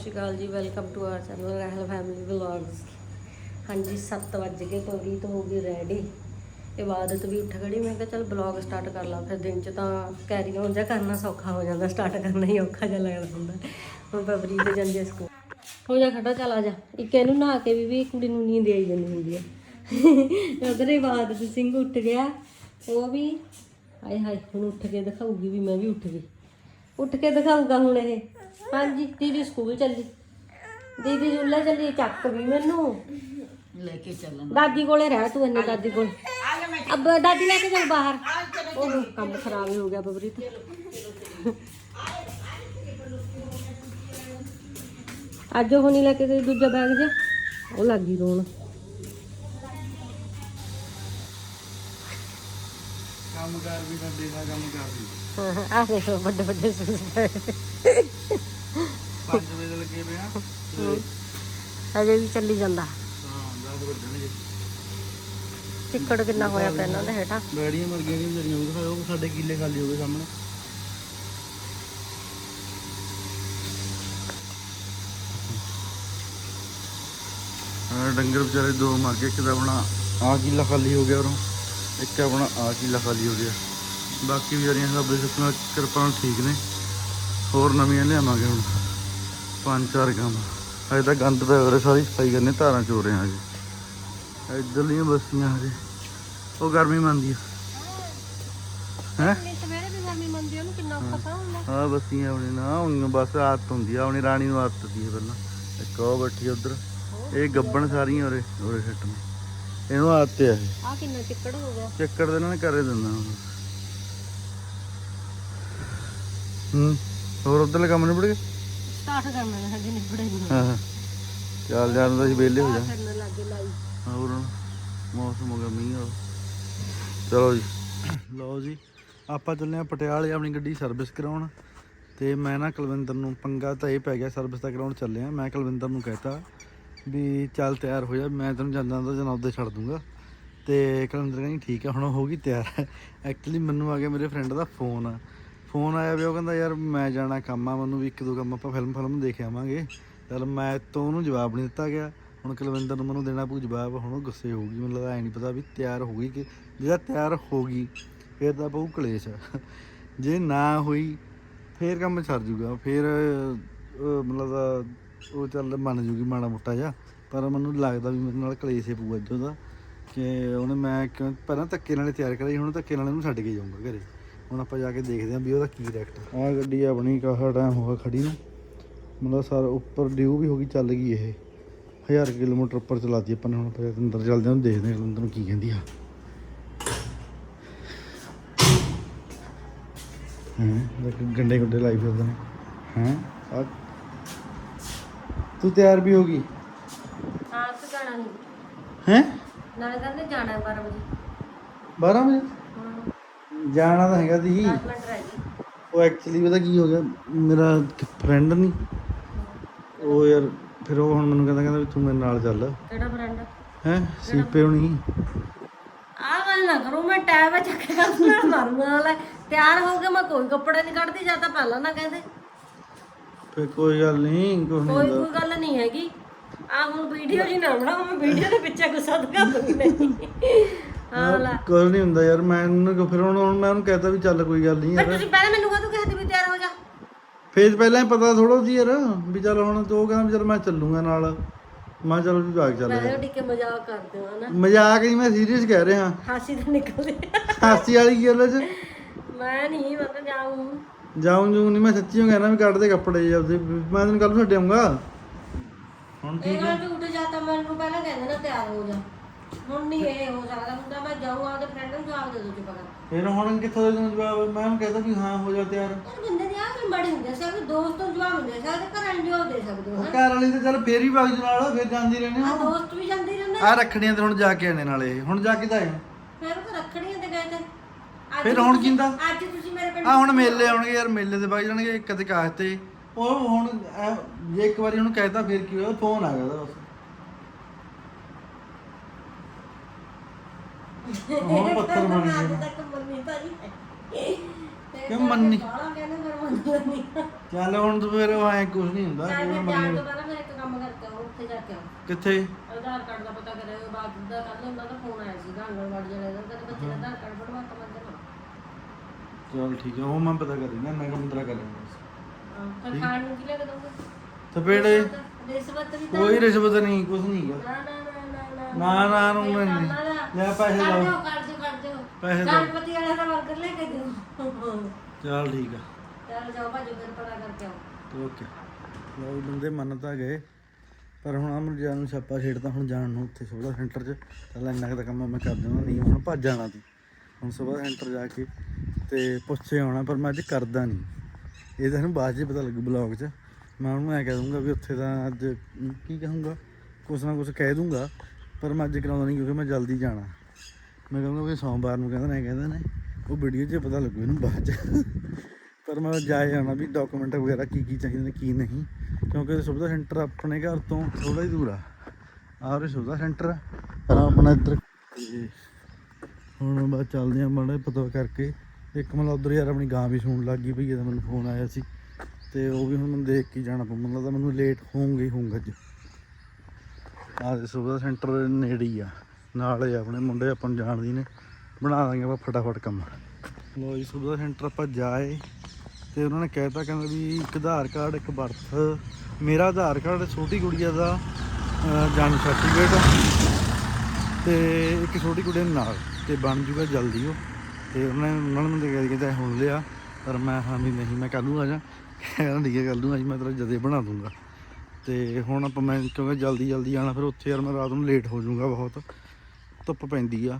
ਸ਼੍ਰੀ ਅਕਾਲ ਜੀ welcome to our channel Rahil family vlogs ਹਾਂਜੀ 7 ਵਜ ਗਏ ਪਵਰੀਤ ਹੋ ਗਈ ਰੈਡੀ ਇਬਾਦਤ ਵੀ ਉੱਠ ਖੜੀ, ਮੈਂ ਕਿਹਾ ਚੱਲ ਬਲੌਗ ਸਟਾਰਟ ਕਰ ਲਾ, ਫਿਰ ਦਿਨ ਚ ਤਾਂ ਕੈਰੀ ਔਨ ਜਾਂ ਕਰਨਾ ਸੌਖਾ ਹੋ ਜਾਂਦਾ ਸਟਾਰਟ ਕਰਨਾ ਹੀ ਔਖਾ ਜਿਹਾ ਲੱਗਦਾ ਹੁੰਦਾ। ਹੁਣ ਪਵਰੀਤ ਜਾਂਦੇ ਸਕੂਲ। ਹੋ ਜਾ ਖੜਾ, ਚੱਲ ਆ ਜਾ। ਇੱਕ ਇਹਨੂੰ ਨਹਾ ਕੇ ਵੀ ਵੀ ਕੁੜੀ ਨੂੰ ਨੀਂਦ ਆਈ ਜਾਂਦੀ ਹੁੰਦੀ ਹੈ ਉਧਰ ਇਬਾਦਤ ਸਿੰਘ ਉੱਠ ਗਿਆ, ਉਹ ਵੀ, ਹਾਏ ਹਾਏ, ਹੁਣ ਉੱਠ ਕੇ ਦਿਖਾਊਗੀ ਵੀ ਮੈਂ ਵੀ ਉੱਠ ਗਈ। ਉੱਠ ਕੇ ਦਿਖਾਊਗਾ ਹੁਣ ਇਹ। ਹਾਂਜੀ ਦੀਦੀ ਸਕੂਲ ਚੱਲੀ। ਦੀਦੀ ਜੁੱਲੇ ਚੱਲੀ ਚੱਕ ਵੀ ਮੈਨੂੰ। ਲੈ ਕੇ ਚੱਲਣ ਦਾਦੀ ਕੋਲੇ ਰਹਿ ਤੂੰ ਇੰਨੇ ਦਾਦੀ ਕੋਲ। ਅਬ ਦਾਦੀ ਲੈ ਕੇ ਚੱਲ ਬਾਹਰ। ਉਹ ਕੰਮ ਖਰਾਬ ਹੀ ਹੋ ਗਿਆ ਬਬਰੀਤ। ਅੱਜ ਉਹ ਨਹੀਂ ਲੈ ਕੇ ਗਈ ਦੂਜਾ ਬੈਗ ਜਿਹਾ। ਉਹ ਲੱਗ ਗਈ ਰੋਣ। ਕੰਮ ਕਰ ਵੀ ਸਾਡੇ ਦਾ ਕੰਮ ਕਰ ਵੀ। ਆਹ ਦੇਖੋ ਵੱਡੇ ਵੱਡੇ ਸੂਸ ਪਏ। 5 ਵਜੇ ਲੱਗੇ ਪਿਆ ਅਜੇ ਵੀ ਚੱਲੀ ਜਾਂਦਾ। ਹਾਂ 10 ਵਜੇ ਚਿੱਕੜ ਕਿੰਨਾ ਹੋਇਆ ਪਿਆ ਇਹਨਾਂ ਦੇ ਹੇਠਾਂ। ਬੈੜੀਆਂ ਮਰ ਗਈਆਂ ਕਿ ਜਰੀਆਂ ਉਹ ਉਹ ਸਾਡੇ ਕਿੱਲੇ ਖਾਲੀ ਹੋ ਗਏ ਸਾਹਮਣੇ। ਹਾਂ ਡੰਗਰ ਵਿਚਾਰੇ ਦੋ ਮਰ ਗਏ ਇੱਕ ਦਾ ਆਪਣਾ ਆ ਕਿੱਲਾ ਖਾਲੀ ਹੋ ਗਿਆ ਉਰੋਂ ਇੱਕ ਆਪਣਾ ਆ ਕਿੱਲਾ ਖਾਲੀ ਹੋ ਗਿਆ। ਬਾਕੀ ਵਿਚਾਰੀਆਂ ਸਭ ਦੇ ਸੁੱਖਾਂ ਕਿਰਪਾ ਨਾਲ ਠੀਕ ਨੇ। ਹੋਰ ਨਵੀਆਂ ਲਿਆਵਾਂਗੇ ਹੁਣ। ਪੰਜ ਚਾਰ ਕੰਮ ਅਜੇ ਤਾਂ ਗੰਦ ਪਿਆ ਹੋਇਆ ਸਾਰੀ ਸਫ਼ਾਈ ਕਰਨੇ ਧਾਰਾਂ ਚੋ ਰਹੇ ਹਾਂ ਜੀ ਇੱਧਰਲੀਆਂ ਬਸਤੀਆਂ ਹਜੇ। ਉਹ ਗਰਮੀ ਮੰਦੀ ਹੈ? ਹੈ। ਬਸਤੀਆਂ ਆਪਣੀ ਨਾ ਹੁਣ ਬਸ ਆਦਤ ਹੁੰਦੀ ਆ ਆਪਣੀ ਰਾਣੀ ਨੂੰ ਆਦਤ ਦੀ ਪਹਿਲਾਂ। ਇੱਕ ਉਹ ਬੈਠੀ ਉਧਰ। ਇਹ ਗੱਬਣ ਸਾਰੀਆਂ ਉਰੇ ਉਰੇ ਛੱਟ ਨੇ। ਇਹਨੂੰ ਆਦਤ ਇਹ। ਆ ਕਿੰਨਾ ਚਿੱਕੜ ਹੋ ਗਿਆ। ਚੱਕਰ ਦੇ ਇਹਨਾਂ ਨੇ ਕਰੇ ਦਿੰਦਾ ਹੂੰ। ਹੋਰ ਉਧਰਲੇ ਕੰਮ ਨਿਬੜ ਗਏ? ਸਟਾਰਟ ਕਰਨਾ ਹੈ ਹਜੇ ਨਹੀਂ ਹਾਂ ਹਾਂ। ਚੱਲ ਜਾਣ ਦਾ ਅਸੀਂ ਵਿਹਲੇ ਹੋ ਜਾ। ਕਰਨ ਲੱਗੇ ਲਾਈ। ਹੋਰ ਮੌਸਮ ਹੋ ਗਿਆ ਮੀਂਹ ਵਾਲਾ। ਚਲੋ ਜੀ। ਲਓ ਜੀ ਆਪਾਂ ਚੱਲੇ ਆ ਪਟਿਆਲੇ ਆਪਣੀ ਗੱਡੀ ਸਰਵਿਸ ਕਰਾਉਣ। ਤੇ ਮੈਂ ਨਾ ਕੁਲਵਿੰਦਰ ਨੂੰ ਪੰਗਾ ਤਾਂ ਇਹ ਪੈ ਗਿਆ ਸਰਵਿਸ ਤਾਂ ਕਰਾਉਣ ਚੱਲੇ ਆ ਮੈਂ ਕੁਲਵਿੰਦਰ ਨੂੰ ਕਹਿਤਾ ਵੀ ਚੱਲ ਤਿਆਰ ਹੋ ਜਾ ਮੈਂ ਤੈਨੂੰ ਜਾਂਦਾ ਤਾਂ ਜਨਾਬ ਛੱਡ ਦੂੰਗਾ। ਤੇ ਕੁਲਵਿੰਦਰ ਕਹਿੰਦੀ ਠੀਕ ਹੈ ਹੁਣ ਹੋ ਗਈ ਤਿਆਰ। ਐਕਚੁਅਲੀ ਮੈਨੂੰ ਆ ਗਿਆ ਮੇਰੇ ਫਰੈਂਡ ਦਾ ਫੋਨ ਫੋਨ ਆਇਆ ਵੀ ਉਹ ਕਹਿੰਦਾ, ਯਾਰ ਮੈਂ ਜਾਣਾ ਕੰਮ ਆ, ਮੈਨੂੰ ਵੀ ਇੱਕ ਦੋ ਕੰਮ ਆਪਾਂ ਫਿਲਮ ਫਿਲਮ ਦੇਖ ਆਵਾਂਗੇ। ਚਲ ਮੈਂ ਤੋਂ ਉਹਨੂੰ ਜਵਾਬ ਨਹੀਂ ਦਿੱਤਾ ਗਿਆ। ਹੁਣ ਕੁਲਵਿੰਦਰ ਨੂੰ ਮੈਨੂੰ ਦੇਣਾ ਪਊ ਜਵਾਬ, ਹੁਣ ਉਹ ਗੁੱਸੇ ਹੋਊਗੀ ਮੈਨੂੰ ਲੱਗਦਾ ਐ ਨਹੀਂ ਪਤਾ ਵੀ ਤਿਆਰ ਹੋ ਗਈ ਕਿ ਜਿਹੜਾ ਤਿਆਰ ਹੋ ਗਈ, ਫਿਰ ਤਾਂ ਪਊ ਕਲੇਸ਼। ਜੇ ਨਾ ਹੋਈ, ਫੇਰ ਕੰਮ ਛੱਡ ਜੂਗਾ। ਫੇਰ ਮਤਲਬ ਦਾ ਉਹ ਚੱਲ ਮੰਨ ਜੂਗੀ ਮਾੜਾ ਮੋਟਾ ਜਿਹਾ। ਪਰ ਮੈਨੂੰ ਲੱਗਦਾ ਵੀ ਮੇਰੇ ਨਾਲ ਕਲੇਸ਼ ਹੀ ਪਊ ਅੱਜ ਉਹਦਾ ਕਿ ਉਹਨੇ ਮੈਂ ਕਿਉਂ ਪਹਿਲਾਂ ਧੱਕੇ ਨਾਲੇ ਤਿਆਰ ਕਰਾਈ, ਹੁਣ ਧੱਕੇ ਨਾਲ ਇਹਨੂੰ ਛੱਡ ਕੇ ਜਾਊਂਗਾ ਘਰੇ। ਹੁਣ ਆਪਾਂ ਜਾ ਕੇ ਦੇਖਦੇ ਆਂ ਵੀ ਉਹਦਾ ਕੀ ਰਿਐਕਟ ਆ। ਗੱਡੀ ਆਪਣੀ ਕਾਫੀ ਟਾਈਮ ਹੋ ਗਿਆ ਖੜੀ ਨੂੰ। ਮਤਲਬ ਸਾਰਾ ਉੱਪਰ ਡਿਊ ਵੀ ਹੋ ਗਈ ਚੱਲ ਗਈ ਇਹ। 1000 ਕਿਲੋਮੀਟਰ ਉੱਪਰ ਚਲਾਤੀ ਆਪਾਂ ਨੇ ਹੁਣ ਆਪਾਂ ਅੰਦਰ ਚੱਲਦੇ ਹਾਂ ਦੇਖਦੇ ਹਾਂ ਅੰਦਰ ਨੂੰ ਕੀ ਕਹਿੰਦੀ ਆ। ਹਾਂ ਗੰਡੇ ਗੁੰਡੇ ਲਾਈ ਫਿਰਦੇ ਨੇ। ਹਾਂ ਆ ਤੂੰ ਤਿਆਰ ਵੀ ਹੋ ਗਈ? ਹਾਂ ਤੂੰ ਜਾਣਾ ਨਹੀਂ। ਹੈ? ਨਾਲੇ ਕਹਿੰਦੇ ਜਾਣਾ 12 ਵਜੇ। 12 ਵਜੇ? ਜਾਣਾ ਤਾਂ ਹੈਗਾ ਸੀ। 10 ਮਿੰਟ ਰਹਿ ਗਏ। ਉਹ ਐਕਚੁਅਲੀ ਪਤਾ ਕੀ ਹੋ ਗਿਆ ਮੇਰਾ ਫਰੈਂਡ ਨਹੀਂ ਉਹ ਯਾਰ ਫਿਰ ਉਹ ਹੁਣ ਮੈਨੂੰ ਕਹਿੰਦਾ ਕਹਿੰਦਾ ਵੀ ਤੂੰ ਮੇਰੇ ਨਾਲ ਚੱਲ। ਕਿਹੜਾ ਫਰੈਂਡ ਹੈ? ਸੀਪੇ ਹੋਣੀ। ਆ ਗੱਲ ਨਾ ਕਰੋ ਮੈਂ ਟੈਬ ਚੱਕ ਕੇ ਨਾਲ ਮਾਰੂੰਗਾ ਨਾਲੇ ਤਿਆਰ ਹੋ ਕੇ ਮੈਂ ਕੋਈ ਕੱਪੜੇ ਨਹੀਂ ਕੱਢਦੀ ਜਾਂ ਤਾਂ ਪਹਿਲਾਂ ਨਾ ਕਹਿੰਦੇ। ਫੇ ਕੋਈ ਗੱਲ ਨਹੀਂ ਕੋਈ ਕੋਈ ਕੋਈ ਗੱਲ ਨਹੀਂ ਹੈਗੀ। ਆ ਹੁਣ ਵੀਡੀਓ ਜੀ ਨਾ ਬਣਾਓ ਮੈਂ ਵੀਡੀਓ ਦੇ ਪਿੱਛੇ ਗੁੱਸਾ ਦਿਖਾ ਦੂੰਗੀ ਨਹੀਂ। ਹਾਂ ਲੈ। ਕੋਈ ਨਹੀਂ ਹੁੰਦਾ ਯਾਰ ਮੈਂ ਉਹਨੂੰ ਕਿਹਾ- ਫਿਰ ਹੁਣ ਹੁਣ ਮੈਂ ਉਹਨੂੰ ਕਹਿਤਾ ਵੀ ਚੱਲ ਕੋਈ ਗੱਲ ਨਹੀਂ ਪਰ ਯਾਰ। ਤੁਸੀਂ ਪਹਿਲਾਂ ਮੈਨੂੰ ਕਹਦੋ ਕਿ ਵੀ ਤਿਆਰ ਹੋ ਜਾ? ਫੇਜ਼ ਪਹਿਲਾਂ ਹੀ ਪਤਾ ਥੋੜਾ ਸੀ ਯਾਰ ਵੀ ਚੱਲ ਹੁਣ ਤੂੰ ਕਹਿੰਦਾ ਵੀ ਚੱਲ ਮੈਂ ਚੱਲੂਗਾ ਨਾਲ। ਮੈਂ ਕਿਹਾ ਚਲੋ ਵੀ ਬਾਗ ਚੱਲ। ਮੈਂ ਟਿੱਕੇ ਮਜ਼ਾਕ ਕਰਦੇ ਹਾਂ ਨਾ ਮਜ਼ਾਕ ਨਹੀਂ ਮੈਂ ਸੀਰੀਅਸ ਕਹਿ ਰਿਹਾ। ਹਾਸੀ ਤਾਂ ਨਿਕਲਦੀ। ਹਾਸੀ ਵਾਲੀ ਗੱਲ ਚ ਮੈਂ ਨਹੀਂ ਮੈਂ ਤਾਂ ਜਾਊਂ। ਜਾਉਂ ਜੂ ਨਹੀਂ ਮੈਂ ਸੱਚੀ ਕਹਿਣਾ ਵੀ ਕੱਢ ਦੇ ਕੱਪੜੇ ਜੀ ਆਪਦੇ ਮੈਂ ਤੈਨੂੰ ਕੱਲ ਨੂੰ ਛੱਡ ਆਊਂਗਾ। ਹੁਣ ਇਹ ਗੱਲ ਝੂਠ ਜਾਤਾ ਮੈਨੂੰ ਪਹਿਲਾਂ ਕਹਿੰਦੇ ਨਾ ਤਿਆਰ ਹੋ ਜਾ। ਹੁਣ ਨਹੀਂ ਇਹ ਹੋ ਸਕਦਾ ਹੁਣ ਤਾਂ ਮੈਂ ਜਾਊਂ ਆਪਦੇ ਫਰੈਂਡ ਨੂੰ ਜਵਾਬ ਦੇ ਦੋ ਚੁੱਪ ਕਰ ਫਿਰ ਹੁਣ ਕਿੱਥੋਂ ਦੇ ਤੈਨੂੰ ਜਵਾਬ ਮੈਂ ਉਹਨੂੰ ਕਹਿੰਦਾ ਵੀ ਹਾਂ ਹੋ ਜਾ ਤਿਆਰ। ਯਾਰ ਬੰਦੇ ਦੀ ਆਹ ਗੱਲ ਬੜੀ ਹੁੰਦੀ ਕਿ ਦੋਸਤ ਨੂੰ ਜਵਾਬ ਦੇ ਸਕਦੇ ਘਰਾਂ ਨੂੰ ਜਵਾਬ ਦੇ ਸਕਦੇ ਹੋ ਘਰ ਵਾਲੀ ਤੇ ਚੱਲ ਫੇਰ ਹੀ ਬਾਗ ਨਾਲ ਫੇਰ ਜਾਂਦੀ ਰਹਿੰਦੀ ਆ ਦੋਸਤ ਵੀ ਜਾਂਦੇ ਰਹਿੰਦੇ ਆ। ਰੱਖੜੀਆਂ ਤੇ ਹੁਣ ਜਾ ਕੇ ਆਣੇ ਨਾਲੇ ਹੁਣ ਜਾ ਕੇ ਤਾਂ ਆਏ। ਫਿਰ ਉਹ ਰੱਖੜੀਆਂ ਤੇ ਗਏ ਤੇ। ਅੱਜ ਫਿਰ ਹੁਣ ਕਿੰਦਾ? ਅੱਜ ਤੁਸੀਂ ਮੇਰੇ ਪਿੰਡ ਆ ਹੁਣ ਮੇਲੇ ਆਉਣਗੇ ਯਾਰ ਮੇਲੇ ਤੇ ਬਾਈ ਜਾਣਗੇ ਇੱਕ ਤੇ ਕਾਹ ਤੇ। ਉਹ ਹੁਣ ਐਂ ਜੇ ਇੱਕ ਵਾਰੀ ਉਹਨੂੰ ਕਹਿਤਾ ਫਿਰ ਕੀ ਹੋਇਆ? ਫੋਨ ਆ ਗਿਆ ਉਹਦਾ ਬਸ। ਹੁਣ ਪੱਥਰ ਬਣ ਅੱਜ ਗਿਆ ਤੱਕ ਮੰਮੀ ਭਾਜੀ। ਤੇ ਕਿਉਂ ਮੰਨੀ? ਬਾਹਲਾ ਕਹਿੰਦੇ ਫਿਰ ਮੰਨਦਾ ਨਹੀਂ। ਚੱਲ ਹੁਣ ਤੂੰ ਫਿਰ ਐ ਕੁਝ ਨਹੀਂ ਹੁੰਦਾ ਮੈਂ ਕਿਉਂ ਫਿਰ ਜਾਣ ਮੰਨੀ ਤੋਂ ਪਹਿਲਾਂ ਫਿਰ ਇੱਕ ਕੰਮ ਕਰਕੇ ਆਓ ਉੱਥੇ ਜਾ ਕੇ ਆਓ ਕਿੱਥੇ? ਆਧਾਰ ਕਾਰਡ ਦਾ ਪਤਾ ਕਰਿਓ ਬਾਅਦ ਦਾ ਕੱਲ ਉਹਨਾਂ ਦਾ ਫੋਨ ਆਇਆ ਸੀਗਾ ਆਂਗਣਵਾੜੀ ਵਾਲੇ ਦਾ ਕਹਿੰਦੇ ਬੱਚੇ ਦਾ ਆਧਾਰ ਕਾਰਡ ਬਣਵਾ ਕੇ ਮੰਗਣਾ ਚਲ। ਠੀਕ ਹੈ ਉਹ ਮੈਂ ਪਤਾ ਕਰ ਲੈਣਾ ਮੈਂ ਕੰਮ ਤੇਰਾ ਕਰ ਲੈਣਾ ਹਾਂ ਫਿਰ ਖਾਣ ਨੂੰ ਕੀ ਲੈ ਕੇ ਦੋਗੇ ਥਪੇੜੇ ਰਿਸ਼ਵਤ ਵੀ ਤਾਂ ਕੋਈ ਰਿਸ਼ਵਤ ਨਹੀਂ ਕੁਝ ਨਹੀਂ ਗਾ ਨਾ ਨਾ ਨਾ। ਨਾ ਨਾ ਨਾ ਨਹੀਂ ਲੈ ਪੈਸੇ ਕਰ ਲਓ ਦਿਓ ਕਰ ਦਿਓ ਕਰ ਦਿਓ। ਪੈਸੇ ਦਿਓ। ਗਣਪਤੀ ਵਾਲੇ ਦਾ ਵਰਕਰ ਲੈ ਕੇ ਦਿਓ। ਚਲ ਠੀਕ ਆ। ਚੱਲ ਜਾਓ ਭਾਜੋ ਫਿਰ ਪਤਾ ਕਰਕੇ ਆਓ। ਓਕੇ। ਲੋ ਬੰਦੇ ਮੰਨ ਤਾਂ ਗਏ। ਪਰ ਹੁਣ ਅਮਰ ਜਾਨ ਨੂੰ ਛਾਪਾ ਛੇੜਦਾ ਹੁਣ ਜਾਣ ਨੂੰ ਉੱਥੇ ਸੋਦਾ ਸੈਂਟਰ 'ਚ। ਚੱਲ ਇੰਨਾ ਕੁ ਤਾਂ ਕੰਮ ਮੈਂ ਕਰ ਦੇਣਾ ਨਹੀਂ ਹੁਣ ਭੱਜ ਜਾਣਾ ਸੀ ਹੁਣ ਸੋਦਾ ਸੈਂਟਰ ਜਾ ਕੇ ਤੇ ਪੁੱਛੇ ਆਉਣਾ ਪਰ ਮੈਂ ਅੱਜ ਕਰਦਾ ਨਹੀਂ। ਇਹ ਤਾਂ ਇਹਨੂੰ ਬਾਅਦ 'ਚ ਪਤਾ ਲੱਗੂ ਬਲੌਗ 'ਚ। ਮੈਂ ਉਹਨੂੰ ਐ ਕਹਿ ਦੂੰਗਾ ਵੀ ਉੱਥੇ ਤਾਂ ਅੱਜ ਕੀ ਕਹੂੰਗਾ? ਕੁਛ ਨਾ ਕੁਛ ਕਹਿ ਦੂੰਗਾ ਪਰ ਮੈਂ ਅੱਜ ਕਰਾਉਂਦਾ ਨਹੀਂ ਕਿਉਂਕਿ ਮੈਂ ਜਲਦੀ ਜਾਣਾ। ਮੈਂ ਕਹਿੰਦਾ ਵੀ ਸੋਮਵਾਰ ਨੂੰ ਕਹਿੰਦਾ ਨੇ ਕਹਿੰਦਾ ਨੇ ਉਹ ਵੀਡੀਓ 'ਚ ਪਤਾ ਲੱਗੂ ਇਹਨੂੰ ਬਾਅਦ 'ਚ। ਪਰ ਮੈਂ ਜਾ ਆਉਣਾ ਵੀ ਡਾਕੂਮੈਂਟ ਵਗੈਰਾ ਕੀ ਕੀ ਚਾਹੀਦੇ ਨੇ, ਕੀ ਨਹੀਂ। ਕਿਉਂਕਿ ਸੁਵਿਧਾ ਸੈਂਟਰ ਆਪਣੇ ਘਰ ਤੋਂ ਥੋੜਾ ਹੀ ਦੂਰ ਆ। ਆਹ ਉਰੇ ਸੁਵਿਧਾ ਸੈਂਟਰ ਆ। ਆਪਣਾ ਇੱਧਰ ਹੁਣ ਬਸ ਚੱਲਦੇ ਆ ਮਾੜਾ ਜਿਹਾ ਪਤਾ ਕਰਕੇ। ਇੱਕ ਮਤਲਬ ਉਧਰ ਯਾਰ ਆਪਣੀ ਗਾਂ ਵੀ ਸੁਣ ਲੱਗ ਗਈ ਭਈ ਇਹਦਾ ਮੈਨੂੰ ਫੋਨ ਆਇਆ ਸੀ। ਤੇ ਉਹ ਵੀ ਹੁਣ ਮੈਨੂੰ ਦੇਖ ਕੇ ਜਾਣਾ ਪਊ। ਮੈਨੂੰ ਲੱਗਦਾ ਮੈਨੂੰ ਲੇਟ ਹੋਊਂਗਾ ਹੀ ਹੋਊਂਗਾ ਅੱਜ। ਆਹ ਸੁਵਿਧਾ ਸੈਂਟਰ ਦੇ ਨੇੜੇ ਹੀ ਆ। ਨਾਲ ਹੀ ਆਪਣੇ ਮੁੰਡੇ, ਆਪਾਂ ਨੂੰ ਜਾਣਦੀ ਨੇ। ਬਣਾ ਦਾਂਗੇ ਆਪਾਂ ਫਟਾਫਟ ਕੰਮ। ਲੋ ਜੀ, ਸੁਵਿਧਾ ਸੈਂਟਰ ਆਪਾਂ ਜਾਏ। ਤੇ ਉਹਨਾਂ ਨੇ ਕਹਿਤਾ ਕਹਿੰਦਾ ਵੀ ਇੱਕ ਆਧਾਰ ਕਾਰਡ, ਇੱਕ ਬਰਥ। ਮੇਰਾ ਆਧਾਰ ਕਾਰਡ ਛੋਟੀ ਗੁੜੀਆ ਦਾ ਜਨਮ ਸਰਟੀਫਿਕੇਟ ਤੇ ਇੱਕ ਛੋਟੀ ਕੁੜੀ ਨਾਲ, ਤੇ ਬਣ ਜੂਗਾ ਜਲਦੀ ਉਹ। ਤੇ ਉਹਨਾਂ ਨੇ, ਉਹਨਾਂ ਨੂੰ ਮੈਨੂੰ ਕਿਹਾ ਕਹਿੰਦਾ ਹੁਣ ਲਿਆ। ਪਰ ਮੈਂ ਹਾਂ ਵੀ ਨਹੀਂ, ਮੈਂ ਕੱਲ ਨੂੰ ਆ ਜਾ। ਕਹਿੰਦਾ ਠੀਕ ਹੈ ਕੱਲ ਨੂੰ ਆ ਜੀ, ਮੈਂ ਤੇਰਾ ਜਦੇ ਬਣਾ ਦੂੰਗਾ। ਤੇ ਹੁਣ ਆਪਾਂ ਮੈਂ ਕਿਉਂਕਿ ਜਲਦੀ ਜਲਦੀ ਆਣਾ ਫਿਰ ਉੱਥੇ ਯਾਰ ਮੈਂ ਰਾਤ ਨੂੰ ਲੇਟ ਹੋ ਜਾਊਂਗਾ ਬਹੁਤ। ਧੁੱਪ ਪੈਂਦੀ ਆ।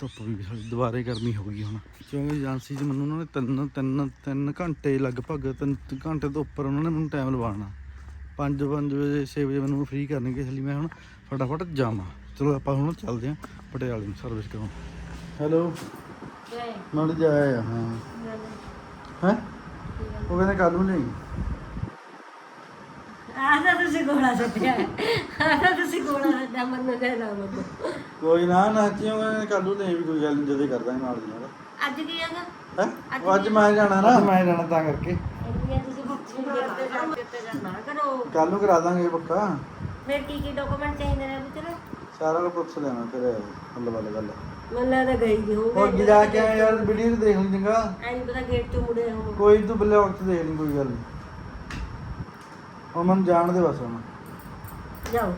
ਧੁੱਪ ਵੀ ਦੁਬਾਰੇ ਗਰਮੀ ਹੋ ਗਈ ਹੁਣ। ਕਿਉਂਕਿ ਏਜੰਸੀ 'ਚ ਮੈਨੂੰ ਉਹਨਾਂ ਨੇ ਤਿੰਨ ਤਿੰਨ ਤਿੰਨ ਘੰਟੇ ਲਗਭਗ ਤਿੰਨ ਘੰਟੇ ਤੋਂ ਉੱਪਰ ਉਹਨਾਂ ਨੇ ਮੈਨੂੰ ਟਾਈਮ ਲਵਾਉਣਾ। 5 5 ਵਜੇ 6 ਵਜੇ ਮੈਨੂੰ ਫ੍ਰੀ ਕਰਨਗੇ ਇਸ ਲਈ ਮੈਂ ਹੁਣ ਫਟਾਫਟ ਜਾਵਾਂ। ਚਲੋ ਆਪਾਂ ਹੁਣ ਚੱਲਦੇ ਹਾਂ ਪਟਿਆਲੇ ਨੂੰ ਸਰਵਿਸ ਕਰਾਉਣ ਹੈਲੋ ਜੈ ਮੈਂ ਉਹਦੇ ਜਾਇਆ ਆ ਹਾਂ। ਹੈ? ਉਹ ਕਹਿੰਦੇ ਕੱਲ ਨੂੰ ਨਹੀਂ ਆਹ ਤੁਸੀਂ ਗੋਲਾ ਛੱਡਿਆ ਆਹ ਤੁਸੀਂ ਗੋਲਾ ਛੱਡਿਆ ਮੰਨ ਲੈ ਨਾ ਮੰਨੋ ਕੋਈ ਨਾ ਨਾ ਕਿਉਂ? ਕਹਿੰਦੇ ਕੱਲ ਨੂੰ ਨਹੀਂ ਵੀ ਕੋਈ ਗੱਲ ਨਹੀਂ ਜਦੇ ਕਰਦਾ ਨਾਲ ਦੀ ਨਾਲ। ਅੱਜ ਕੀ ਹੈਗਾ? ਹੈ? ਅੱਜ ਮੈਂ ਜਾਣਾ ਨਾ। ਮੈਂ ਜਾਣਾ ਤਾਂ ਕਰਕੇ। ਇੰਨੀਆਂ ਤੁਸੀਂ ਬੱਚੇ ਦੇ ਜਾਂਦੇ ਤੇ ਜਾਣਾ? ਕਰੋ। ਕੱਲ ਨੂੰ ਕਰਾ ਦਾਂਗੇ ਪੱਕਾ। ਫਿਰ ਕੀ ਕੀ ਡਾਕੂਮੈਂਟ ਚਾਹੀਦੇ ਨੇ ਵਿਚਾਰੇ ਸਾਰਾ ਕੁਝ ਪੁੱਛ ਲੈਣਾ ਫਿਰ ਹੱਲ ਵੱਲ ਗੱਲ। ਮੈਨੂੰ ਲੱਗਦਾ ਗਈ ਦੀ ਹੋਊਗੀ ਹੋਰ ਕੇ ਯਾਰ ਵੀਡੀਓ ਦੇਖ ਲਈ ਚੰਗਾ। ਐਂ ਨੀ ਪਤਾ ਗੇਟ ਚੋਂ ਮੁੜੇ ਹੋ ਕੋਈ ਤੂੰ ਬਲੌਗ ਚ ਦੇਖ ਲਈ ਕੋਈ ਗੱਲ ਨਹੀਂ। ਉਹ ਮਨ ਜਾਣ ਦੇ ਬਸ ਹੁਣ। ਜਾਓ।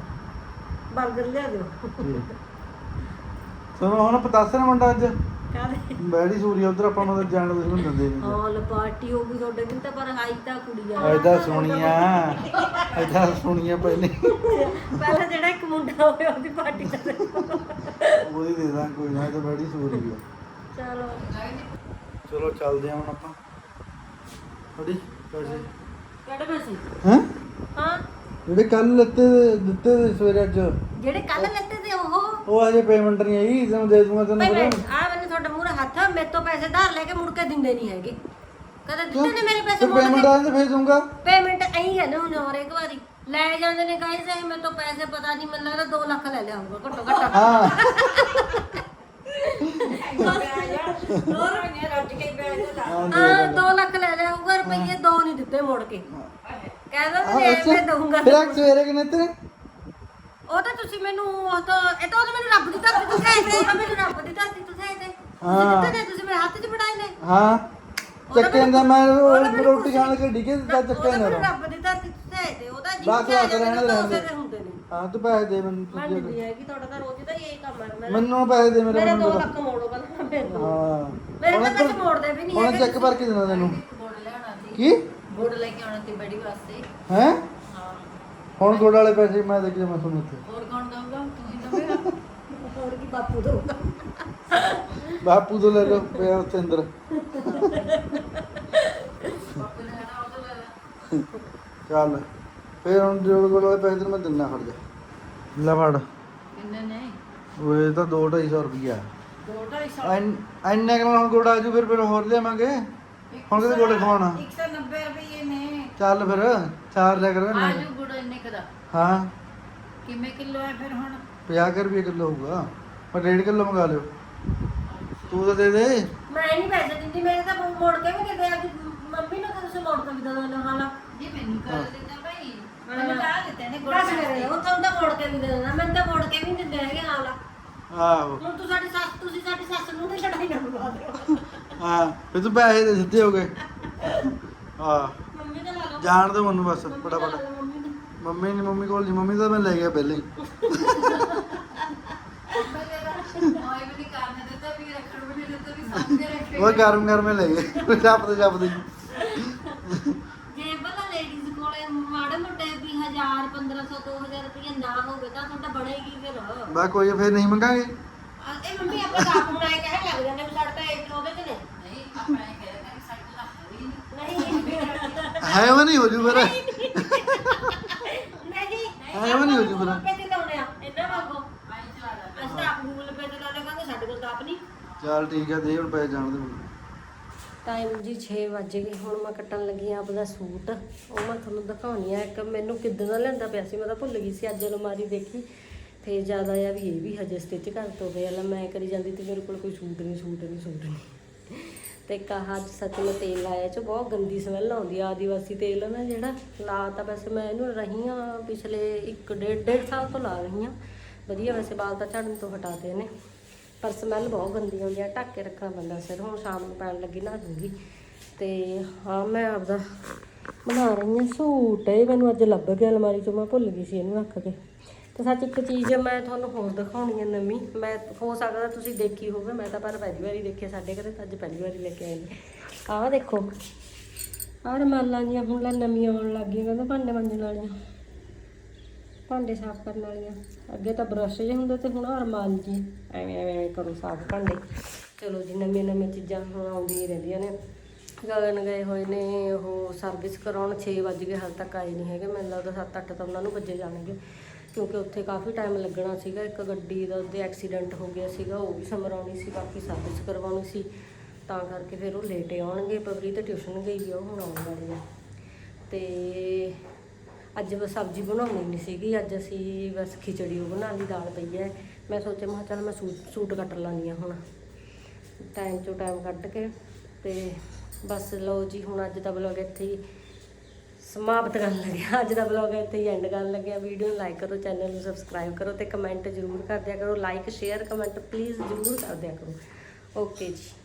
ਬਰਗਰ ਲਿਆ ਦਿਓ। ਸੁਣੋ ਹੁਣ ਪਤਾਸਾ ਮੁੰਡਾ ਅੱਜ। ਕਾਹਦੇ? ਬੈੜੀ ਸੂਰੀ ਉਧਰ ਆਪਾਂ ਨੂੰ ਤਾਂ ਜਾਣ ਦੇ ਨੂੰ ਦਿੰਦੇ ਨਹੀਂ ਹਾਲ ਪਾਰਟੀ ਹੋ ਗਈ ਤੁਹਾਡੇ ਦਿਨ ਤਾਂ ਪਰ ਹਾਈ ਤਾਂ ਕੁੜੀ ਆ। ਐਦਾਂ ਸੁਣੀਆਂ ਐਦਾਂ ਸੁਣੀਆਂ ਪਹਿਲੇ। ਪਹਿਲਾਂ ਜਿਹੜਾ ਇੱਕ ਮੁੰਡਾ ਹੋਇਆ ਉਹਦੀ ਪਾਰਟੀ ਕਰ ਉਹਦੀ ਦੇ ਦਾਂ ਕੋਈ ਨਾ ਇਹ ਤਾਂ ਬੈੜੀ ਸੂਰੀ ਆ। ਚਲੋ। ਚਲੋ ਚੱਲਦੇ ਹਾਂ ਹੁਣ ਆਪਾਂ। ਫੜੀ ਪੈਸੇ। ਕਿਹੜੇ ਪੈਸੇ? ਹੈਂ? ਹਾਂ। ਜਿਹੜੇ ਕੱਲ ਲੱਤੇ ਦਿੱਤੇ ਸਵੇਰੇ ਅੱਜ। ਜਿਹੜੇ ਕੱਲ ਲੈਤੇ ਤੇ ਉਹ? ਉਹ ਅਜੇ ਪੇਮੈਂਟ ਨਹੀਂ ਆਈ ਤੈਨੂੰ ਦੇ ਦੂੰਗਾ ਤੈਨੂੰ ਪਤਾ ਆ ਹੱਥ ਮੇਰੇ ਤੋਂ ਪੈਸੇ ਧਾਰ ਲੈ ਕੇ ਮੁੜ ਕੇ ਦਿੰਦੇ ਨਹੀਂ ਹੈਗੇ। ਕਦੇ ਦਿੱਤੇ ਨੇ ਮੇਰੇ ਪੈਸੇ ਮੋੜ ਪੇਮੈਂਟ ਕੇ ਆਉਂਦੇ ਫੇਰ ਦੂੰਗਾ ਪੇਮੈਂਟ ਐਂ ਹੈ ਨਾ ਹੁਣ ਹੋਰ ਇੱਕ ਵਾਰੀ। ਲੈ ਜਾਂਦੇ ਨੇ ਗਾਇਸ ਐ ਮੇਰੇ ਤੋਂ ਪੈਸੇ ਪਤਾ ਨਹੀਂ ਮੈਨੂੰ ਲੱਗਦਾ 2 ਲੱਖ ਲੈ ਲਿਆ ਹੋਊਗਾ ਘੱਟੋ ਘੱਟ। ਹਾਂ। ਹੋਰ ਰੱਜ ਕੇ ਹਾਂ 2 ਲੱਖ ਲੈ ਲਿਆ ਹੋਊਗਾ ਰੁਪਈਏ 2 ਨਹੀਂ ਦਿੱਤੇ ਮੋੜ ਕੇ। ਕਹਿੰਦਾ ਮੈਂ ਐਵੇਂ ਦਊਂਗਾ। ਫਿਰ ਅੱਜ ਸਵੇਰੇ ਕਿਨੇ ਤੇਰੇ ਉਹ ਤਾਂ ਤੁਸੀਂ ਮੈਨੂੰ ਉਹ ਤਾਂ ਇਹ ਤਾਂ ਉਹ ਤਾਂ ਮੈਨੂੰ ਰੱਬ ਦੀ ਧਰਤੀ ਤੋਂ ਸਹਾਇ ਤੇ ਮੈਨੂੰ ਰੱਬ ਦੀ ਧਰਤੀ ਤੋਂ ਸਹਾਇ ਤੇ ਤੁਸੀਂ ਹਾਂ। ਦਿੱਤੇ ਨੇ ਤੁਸੀਂ ਮੇਰੇ ਹੱਥ 'ਚ ਫੜਾਏ ਨੇ। ਹਾਂ। ਉਹਦਾ ਚੱਕੇ ਦਾ ਮੈਨੂੰ- ਮੈਂ ਉਹਦਾ ਮੈਨੂੰ ਰੋਟੀ ਖਾਣ ਲੱਗੇ ਡਿੱਗੇ ਤਾਂ ਉਹ ਚੱਕੇ ਤਾਂ ਨਾ ਮੈਨੂੰ ਰੱਬ ਦੀ ਧਰਤੀ ਤੋਂ ਸਹਾਇ ਤੇ ਉਹਦਾ ਜੀ ਬਸ ਚ ਆ ਬਸ ਜਾਂਦੇ ਰਹਿਣ ਨੇ ਦੇ, ਤਾਂ ਰਹਿਣ ਉਸੇ ਦੇ। ਦੇ ਹੁੰਦੇ ਨੇ। ਹਾਂ ਤੂੰ ਪੈਸੇ ਦੇ ਮੈਨੂੰ ਮੈਂ ਤੂੰ ਨਹੀਂ ਹੈਗੀ ਤੁਹਾਡਾ ਤਾਂ ਰੋਜ਼ ਦਾ ਹੀ ਇਹ ਕੰਮ ਹੈ ਮੇਰਾ ਮੈਨੂੰ ਪੈਸੇ ਦੇ ਮੇਰੇ ਮੇਰੇ 2 ਮੈਨੂੰ ਲੱਖ ਮੋੜੋ ਪਹਿਲਾਂ ਮੈਨੂੰ ਹਾਂ। ਮੇਰੇ ਹੁਣ ਤਾਂ ਮੋੜਦੇ ਵੀ ਨਹੀਂ ਹੁਣ ਹੈਗੇ ਚੈੱਕ ਭਰ ਕੇ ਦੇਣਾ ਤੈਨੂੰ। ਗੁੜ ਲਿਆਉਣਾ ਸੀ। ਕੀ? ਗੁੜ ਲੈ ਕੇ ਆਉਣਾ ਸੀ ਬੜੀ ਵਾਸਤੇ। ਹੈ? ਹਾਂ। ਹੁਣ ਗੋੜ ਵਾਲੇ ਪੈਸੇ ਮੈਂ ਦੇ ਕੇ ਮੈਂ ਤੁਹਾਨੂੰ ਇੱਥੇ। ਹੋਰ ਕੌਣ ਦਊਗਾ? ਤੁਸੀਂ ਦਵੇਗਾ ਹੋਰ ਕੀ ਬਾਪੂ ਦਊਗਾ? ਬਾਪੂ ਤੋਂ ਲੈ ਲਓ ਪਿਆ ਉੱਥੇ ਅੰਦਰ। ਲੈ ਲੈ ਚੱਲ ਫੇਰ ਹੁਣ ਜੋੜ ਗੋੜ ਵਾਲੇ ਪੈਸੇ ਤੈਨੂੰ ਮੈਂ ਦਿੰਨਾ ਖੜ ਜਾ। ਲੈ ਫੜ। ਕਿੰਨੇ ਨੇ? ਉਹ ਇਹ ਤਾਂ 2 250 ਰੁਪਿਆ ਦੋ ਢਾਈ ਸੌ? ਇੰਨੇ ਕੁ ਨਾਲ ਹੁਣ ਗੋੜ ਆਜੂ ਫਿਰ ਫਿਰ ਹੋਰ ਲਿਆਵਾਂਗੇ। ਹੁਣ ਕਿਤੇ ਗੋੜ ਖਵਾਉਣਾ? 190 ਰੁਪਏ ਨੇ। ਚੱਲ ਫਿਰ ਚਾਰ ਲਿਆ ਕਰ ਆਜੂ ਗੁੜ ਇੰਨੇ ਕਦਾ ਹਾਂ। ਕਿਵੇਂ ਕਿਲੋ ਹੈ ਫਿਰ ਹੁਣ? 50 ਕੁ ਰੁਪਏ ਕਿਲੋ ਹੋਊਗਾ। ਪਰ 1.5 ਕਿਲੋ ਮੰਗਾ ਲਿਓ। ਤੂੰ ਤਾਂ ਦੇ ਦੇ। ਮੈਂ ਨਹੀਂ ਪੈਸੇ ਦਿੰਦੀ ਮੇਰੇ ਤਾਂ ਮੋੜ ਕੇ ਵੀ ਆ ਕਿ ਮੰਮੀ ਨੂੰ ਤਾਂ ਤੁਸੀਂ ਮੋੜ ਕੇ ਵੀ ਦੇ ਦੋ ਹਾਲਾ ਜੀ ਮੈਨੂੰ ਕਰ ਦਿੰਦਾ ਭਾਈ। ਮੈਨੂੰ ਕਹਾ ਦਿੱਤੇ ਨੇ ਬਸ ਮੇਰੇ ਉਹ ਤੁਹਾਨੂੰ ਤਾਂ ਮੋੜ ਕੇ ਵੀ ਦੇ ਦੇਣਾ। ਮੈਨੂੰ ਤਾਂ ਮੋੜ ਕੇ ਵੀ ਨਹੀਂ ਦਿੰਦੇ ਹੈਗੇ ਹਾਲਾ ਆਹੋ। ਹੁਣ ਤੂੰ ਸਾਡੀ ਸੱਸ ਤੁਸੀਂ ਸਾਡੀ ਸੱਸ ਨੂੰ ਨਹੀਂ ਲੜਾਈ ਨਾ ਦਿਓ। ਹਾਂ ਫਿਰ ਤੂੰ ਪੈਸੇ ਦੇ ਸਿੱਧੇ ਹੋ ਗਏ। ਹਾਂ। ਮੰਮੀ ਦਾ ਲਾ ਲਓ। ਜਾਣ ਦੇ ਮੈਨੂੰ ਬਸ ਮੰਮੀ ਫਟਾਫਟ ਦਾ ਲਾ ਲਓ ਮੰਮੀ ਦਾ ਮੰਮੀ ਨਹੀਂ ਮੰਮੀ ਕੋਲ ਨਹੀਂ ਮੰਮੀ ਤਾਂ ਮੈਂ ਲੈ ਗਿਆ ਪਹਿਲੇ ਹੀ। ਓਏ ਵੀ ਕਰਨੇ ਦਿੱਤਾ ਵੀ ਰੱਖਣ ਵੀ ਨਹੀਂ ਦਿੱਤਾ ਵੀ ਸਾਂਭ ਕੇ ਰੱਖੇ ਉਹ ਗਰਮ ਗਰਮ ਹੀ ਲੈ ਗਏ। ਚੱਪਦੇ ਚੱਪਦੇ ਜੇ ਪਤਾ ਲੇਡੀਜ਼ ਕੋਲੇ ਮਾੜੇ ਮੋਟੇ ਵੀ 1000 1500 2000 ਰੁਪਏ ਨਾ ਹੋਵੇ ਤਾਂ ਤੁਹਾਡਾ ਬਣੇਗੀ ਫਿਰ। ਬਾ ਕੋਈ ਫਿਰ ਨਹੀਂ ਮੰਗਾਂਗੇ। ਆ, ਇਹ ਮੰਮੀ ਆਪਾਂ ਤਾਂ ਆਪ ਬਣਾਏ ਕਹਿ ਲੱਗ ਜਾਂਦੇ ਵੀ ਸਾਡਾ ਤਾਂ ਇੱਕ ਉਹਦੇ ਚ ਨੇ ਨਹੀਂ ਆਪਣਾ ਇਹ ਕਹਿ ਰਿਹਾ ਕਿ ਸਾਡੇ ਦਾ ਹੈ ਹੀ ਨਹੀਂ। ਨਹੀਂ। ਹੈ ਉਹ ਨਹੀਂ ਹੋ ਜੂ ਫਿਰ ਨਹੀਂ ਐਵੇਂ ਨੀ ਹੋ ਜੂ ਫਿਰ। ਗੂਗਲ ਪੇ ਤੇ ਲਾਉਣੇ ਆ ਇਹਨਾਂ ਵਾਂਗੂ ਆਈ ਚਲਾ ਲੈ ਅਸੀਂ ਤਾਂ ਆਪ ਗੂਗਲ ਪੇ ਤੇ ਲਾ ਲੇਵਾਂਗੇ ਸਾਡੇ ਕੋਲ ਤਾਂ ਆਪ ਨਹੀਂ ਚੱਲ ਠੀਕ ਹੈ ਦੇ ਹੁਣ ਪੈਸੇ ਜਾਣ ਦੇ ਮੈਨੂੰ। ਟਾਈਮ ਜੀ 6 ਵਜ ਗਏ, ਹੁਣ ਮੈਂ ਕੱਟਣ ਲੱਗੀ ਆਂ ਆਪਦਾ ਸੂਟ। ਉਹ ਮੈਂ ਤੁਹਾਨੂੰ ਦਿਖਾਉਣੀ ਆ, ਇੱਕ ਮੈਨੂੰ ਕਿੱਦਾਂ ਦਾ ਲੈਂਦਾ ਪਿਆ ਸੀ, ਮੈਂ ਤਾਂ ਭੁੱਲ ਗਈ ਸੀ, ਅੱਜ ਅਲਮਾਰੀ ਦੇਖੀ। ਤੇ ਜ਼ਿਆਦਾ ਆ ਵੀ ਇਹ ਵੀ ਹਜੇ ਸਟਿਚ ਕਰ ਤੋਂ ਪਿਆ ਲੈ ਮੈਂ ਕਰੀ ਜਾਂਦੀ ਤੇ ਮੇਰੇ ਕੋਲ ਕੋਈ ਸੂਟ ਨਹੀਂ ਸੂਟ ਨਹੀਂ ਸੂਟ ਨਹੀਂ ਤੇ ਕਹਾ ਅੱਜ ਸੱਚ ਮੈਂ ਤੇਲ ਲਾਇਆ ਚ, ਬਹੁਤ ਗੰਦੀ ਸਮੈਲ ਆਉਂਦੀ ਆ, ਆਦੀਵਾਸੀ ਤੇਲ ਆ ਨਾ ਜਿਹੜਾ, ਲਾ ਤਾਂ ਵੈਸੇ ਮੈਂ ਇਹਨੂੰ ਰਹੀ ਆ ਪਿਛਲੇ 1 ਡੇਢ ਡੇਢ ਸਾਲ ਤੋਂ ਲਾ ਰਹੀ ਆ। ਵਧੀਆ ਵੈਸੇ ਬਾਲ ਤਾਂ ਝੜਨ ਤੋਂ ਹਟਾਤੇ ਨੇ ਪਰ ਸਮੈਲ ਬਹੁਤ ਗੰਦੀ ਆਉਂਦੀ ਆ, ਢੱਕ ਕੇ ਰੱਖਣਾ ਪੈਂਦਾ ਸਿਰ, ਹੁਣ ਸ਼ਾਮ ਨੂੰ ਪੈਣ ਲੱਗੀ ਨਾ ਦੂੰਗੀ ਤੇ ਹਾਂ, ਮੈਂ ਆਪਦਾ ਬਣਾ ਰਹੀ ਹਾਂ ਸੂਟ, ਇਹ ਮੈਨੂੰ ਅੱਜ ਲੱਭ ਗਿਆ, ਅਲਮਾਰੀ ਚੋਂ ਮੈਂ ਭੁੱਲ ਗਈ ਸੀ ਇਹਨੂੰ ਰੱਖ ਕੇ। ਤੇ ਸੱਚ ਇੱਕ ਚੀਜ਼ ਮੈਂ ਤੁਹਾਨੂੰ ਹੋਰ ਦਿਖਾਉਣੀ ਹੈ ਨਵੀਂ, ਮੈਂ ਹੋ ਸਕਦਾ ਤੁਸੀਂ ਦੇਖੀ ਹੋਵੇ, ਮੈਂ ਤਾਂ ਪਰ ਪਹਿਲੀ ਵਾਰੀ ਦੇਖਿਆ ਸਾਡੇ ਘਰੇ ਤਾਂ ਅੱਜ ਪਹਿਲੀ ਵਾਰੀ ਲੈ ਕੇ ਆਈ ਹਾਂ ਆਹ ਦੇਖੋ, ਆਹ ਰਮਾਲਾਂ ਜੀਆਂ ਹੁਣ ਲੈ ਨਵੀਆਂ ਆਉਣ ਲੱਗ ਗਈਆਂ, ਕਹਿੰਦੇ ਭਾਂਡੇ ਮਾਂਜਣ ਵਾਲੀਆਂ। ਭਾਂਡੇ ਸਾਫ਼ ਕਰਨ ਵਾਲੀਆਂ। ਅੱਗੇ ਤਾਂ ਬਰਸ਼ ਜਿਹੇ ਹੁੰਦੇ ਤੇ ਹੁਣ ਆਹ ਰਮਾਲ ਜੀ। ਐਵੇਂ ਐਵੇਂ ਐਵੇਂ ਕਰੋ ਸਾਫ਼ ਭਾਂਡੇ। ਚਲੋ ਜੀ ਨਵੀਆਂ ਨਵੀਆਂ ਚੀਜ਼ਾਂ ਹੁਣ ਆਉਂਦੀਆਂ ਰਹਿੰਦੀਆਂ ਨੇ। ਗਗਨ ਗਏ ਹੋਏ ਨੇ, ਉਹ ਸਰਵਿਸ ਕਰਾਉਣ 6 ਵਜ ਗਏ, ਹਾਲੇ ਤੱਕ ਆਏ ਨਹੀਂ ਹੈਗੇ। ਮੈਨੂੰ ਲੱਗਦਾ 7-8 ਤਾਂ ਉਹਨਾਂ ਨੂੰ ਵੱਜੇ ਜਾਣਗੇ। ਕਿਉਂਕਿ ਉੱਥੇ ਕਾਫੀ ਟਾਈਮ ਲੱਗਣਾ ਸੀਗਾ। ਇੱਕ ਗੱਡੀ ਦਾ ਉਹਦੇ ਐਕਸੀਡੈਂਟ ਹੋ ਗਿਆ ਸੀਗਾ, ਉਹ ਵੀ ਸਮਰਾਉਣੀ ਸੀ, ਬਾਕੀ ਸਰਵਿਸ ਕਰਵਾਉਣੀ ਸੀ। ਤਾਂ ਕਰਕੇ ਫਿਰ ਉਹ ਲੇਟ ਆਉਣਗੇ ਪਵਰੀ ਤਾਂ ਟਿਊਸ਼ਨ ਗਈ ਆ, ਉਹ ਹੁਣ ਆਉਣ ਵਾਲੀ ਆ। ਤੇ ਅੱਜ ਬਸ ਸਬਜ਼ੀ ਬਣਾਉਣੀ ਨਹੀਂ ਸੀਗੀ, ਅੱਜ ਅਸੀਂ ਬਸ ਖਿਚੜੀ ਉਹ ਬਣਾ ਲਈ, ਦਾਲ ਪਈ ਹੈ। ਮੈਂ ਸੋਚਿਆ, ਮੈਂ ਕਿਹਾ ਚੱਲ ਮੈਂ ਸੂਟ ਸੂਟ ਕੱਟ ਲਾਂਗੀ ਆ ਹੁਣ। ਟਾਈਮ ਚੋਂ ਟਾਈਮ ਕੱਢ ਕੇ ਤੇ ਬਸ ਲਓ ਜੀ, ਹੁਣ ਅੱਜ ਦਾ ਵਲੌਗ ਇੱਥੇ ਹੀ ਸਮਾਪਤ ਕਰਨ ਲੱਗਿਆ। ਅੱਜ ਦਾ ਵਲੌਗ ਇੱਥੇ ਹੀ ਐਂਡ ਕਰਨ ਲੱਗਿਆ। ਵੀਡੀਓ ਨੂੰ ਲਾਈਕ ਕਰੋ ਚੈਨਲ ਨੂੰ ਸਬਸਕ੍ਰਾਈਬ ਕਰੋ ਤੇ ਕਮੈਂਟ ਜ਼ਰੂਰ ਕਰ ਦਿਆ ਕਰੋ। ਲਾਈਕ ਸ਼ੇਅਰ ਕਮੈਂਟ ਪਲੀਜ਼ ਜ਼ਰੂਰ ਕਰ ਦਿਆ ਕਰੋ। ਓਕੇ ਜੀ।